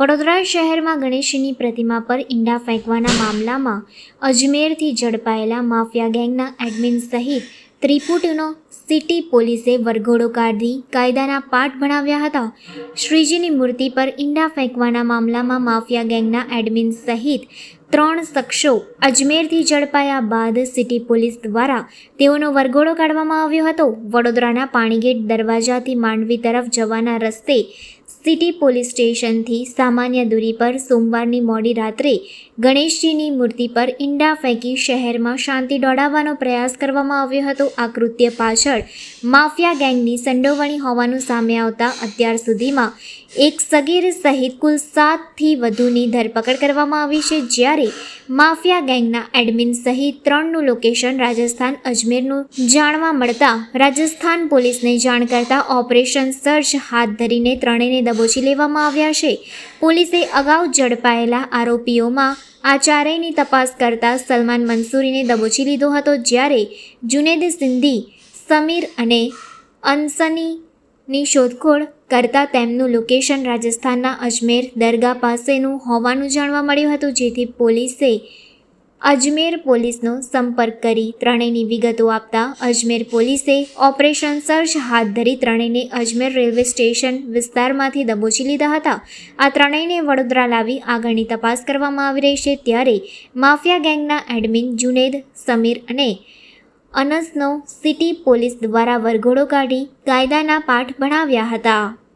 વડોદરા શહેરમાં ગણેશની પ્રતિમા પર ઈંડા ફેંકવાના મામલામાં અજમેરથી ઝડપાયેલા માફિયા ગેંગના એડમિન સહિત ત્રિપુટીનો સિટી પોલીસે વરઘોડો કાઢી કાયદાના પાઠ ભણાવ્યા હતા. શ્રીજીની મૂર્તિ પર ઈંડા ફેંકવાના મામલામાં માફિયા ગેંગના એડમિન સહિત ત્રણ શખ્સો અજમેરથી ઝડપાયા બાદ સિટી પોલીસ દ્વારા તેઓનો વરઘોડો કાઢવામાં આવ્યો હતો. વડોદરાના પાણીગેટ દરવાજાથી માંડવી તરફ જવાના રસ્તે સિટી પોલીસ સ્ટેશનથી સામાન્ય દૂરી પર સોમવારની મોડી રાત્રે ગણેશજીની મૂર્તિ પર ઈંડા ફેંકી શહેરમાં શાંતિ દોડાવવાનો પ્રયાસ કરવામાં આવ્યો હતો. આ કૃત્ય પાછળ માફિયા ગેંગની સંડોવણી હોવાનું સામે આવતા અત્યાર સુધીમાં એક સગીર સહિત કુલ સાતથી વધુની ધરપકડ કરવામાં આવી છે. જ્યારે માફિયા ગેંગના એડમિન સહિત ત્રણનું લોકેશન રાજસ્થાન અજમેરનું જાણવા મળતા રાજસ્થાન પોલીસને જાણ કરતા ઓપરેશન સર્ચ હાથ ધરીને ત્રણેયને દબોચી લેવામાં આવ્યા છે. પોલીસે અગાઉ ઝડપાયેલા આરોપીઓમાં આ ચારેયની તપાસ કરતા સલમાન મંસૂરીને દબોચી લીધો હતો જ્યારે જુનેદ સિંધી, સમીર અને અનસનીની શોધખોળ કરતા તેમનું લોકેશન રાજસ્થાનના અજમેર દરગાહ પાસેનું હોવાનું જાણવા મળ્યું હતું, જેથી પોલીસે અજમેર પોલીસનો સંપર્ક કરી ત્રણેયની વિગતો આપતા અજમેર પોલીસે ઓપરેશન સર્ચ હાથ ધરી ત્રણેયને અજમેર રેલવે સ્ટેશન વિસ્તારમાંથી દબોચી લીધા હતા. આ ત્રણેયને વડોદરા લાવી આગળની તપાસ કરવામાં આવી રહી છે. ત્યારે માફિયા ગેંગના એડમિન જુનેદ, સમીર અને અનસનો સિટી પોલીસ દ્વારા વરઘોડો કાઢી કાયદાના પાઠ ભણાવ્યા હતા.